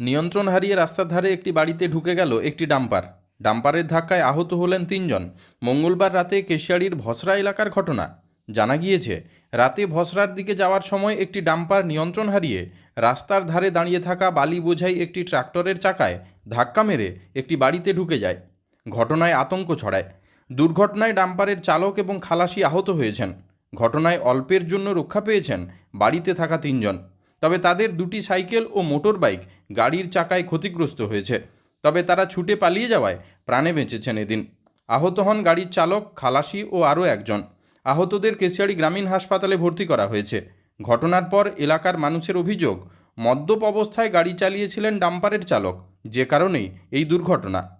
নিয়ন্ত্রণ হারিয়ে রাস্তার ধারে একটি বাড়িতে ঢুকে গেল একটি ডাম্পার। ডাম্পারের ধাক্কায় আহত হলেন তিনজন। মঙ্গলবার রাতে কেশিয়াড়ির ভসরা এলাকার ঘটনা। জানা গিয়েছে, রাতে ভসরার দিকে যাওয়ার সময় একটি ডাম্পার নিয়ন্ত্রণ হারিয়ে রাস্তার ধারে দাঁড়িয়ে থাকা বালি বোঝাই একটি ট্রাক্টরের চাকায় ধাক্কা মেরে একটি বাড়িতে ঢুকে যায়। ঘটনায় আতঙ্ক ছড়ায়। দুর্ঘটনায় ডাম্পারের চালক এবং খালাসি আহত হয়েছেন। ঘটনায় অল্পের জন্য রক্ষা পেয়েছেন বাড়িতে থাকা তিনজন। তবে তাদের দুটি সাইকেল ও মোটর বাইক গাড়ির চাকায় ক্ষতিগ্রস্ত হয়েছে। তবে তারা ছুটে পালিয়ে যাওয়ায় প্রাণে বেঁচেছেন এদিন। আহত হন গাড়ির চালক, খালাসি ও আরও একজন। আহতদের কেশিয়াড়ি গ্রামীণ হাসপাতালে ভর্তি করা হয়েছে। ঘটনার পর এলাকার মানুষের অভিযোগ, মদ্যপ অবস্থায় গাড়ি চালিয়েছিলেন ডাম্পারের চালক। যে কারণেই এই দুর্ঘটনা।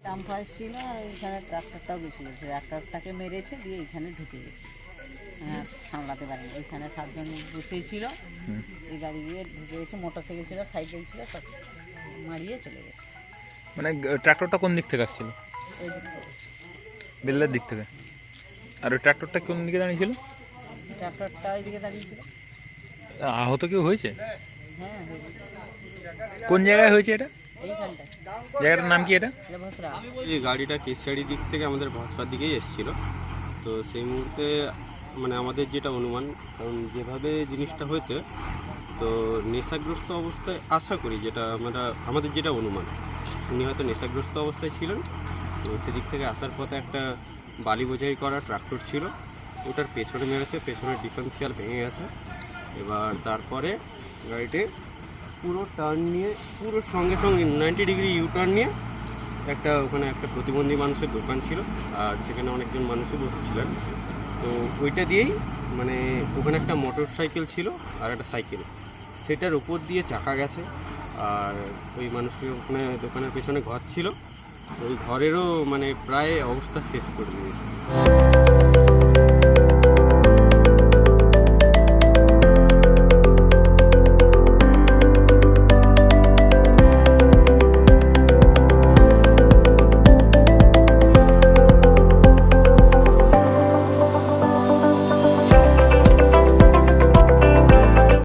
ডাম্পার ছিল আর এখানে ট্রাক্টরটাও গেছিল ট্রাক্টরটাকে মেরেছে দিয়ে এখানে ঢুকে গেছে। হ্যাঁ সামলাতে পারেনি। ওইখানে সাতজন বসেই ছিল। এই গাড়ি দিয়ে ঢুকে গেছে মোটর সাইকেল ছিল সাইকেল ছিল সব মারিয়ে চলে গেছে। মানে ট্রাক্টরটা কোন দিক থেকে আসছিল? এই দিক থেকে। বেল্লার দিক থেকে। আর ওই ট্রাক্টরটা কোন দিকে দাঁড়িয়েছিল? ট্রাক্টরটা ওইদিকে দাঁড়িয়েছিল। আহত কেউ হয়েছে? হ্যাঁ হয়েছে। কোন জায়গায় হয়েছে এটা? এইখানটা জায়গাটার নাম কি এটা? এটা ভসরা এই গাড়িটা কেশিয়াড়ি দিক থেকে আমাদের ভসরার দিকেই এসেছিল। তো সেই মুহূর্তে মানে আমাদের যেটা অনুমান, কারণ যেভাবে জিনিসটা হয়েছে, তো নেশাগ্রস্ত অবস্থায় আশা করি যেটা আমরা, আমাদের যেটা অনুমান, উনি হয়তো নেশাগ্রস্ত অবস্থায় ছিলেন, তো সেদিক থেকে আসার পথে একটা বালি বোঝাই করা ট্রাক্টর ছিল, ওটার পেছনে মেরেছে, পেছনের ডিফারেন্সিয়াল ভেঙে গেছে। এবার তারপরে গাড়িটি পুরো টার্ন নিয়ে, পুরো সঙ্গে সঙ্গে নাইনটি ডিগ্রি ইউ টার্ন নিয়ে একটা, ওখানে একটা প্রতিবন্ধী মানুষের দোকান ছিল, আর সেখানে অনেকজন মানুষও বসেছিলেন তো ওইটা দিয়েই মানে ওখানে একটা মোটর সাইকেল ছিল আর একটা সাইকেল। সেটার উপর দিয়ে চাকা গেছে আর ওই মানুষের ওখানে দোকানের পেছনে ঘর ছিল। ওই ঘরেরও মানে প্রায় অবস্থা শেষ করে দিয়েছে।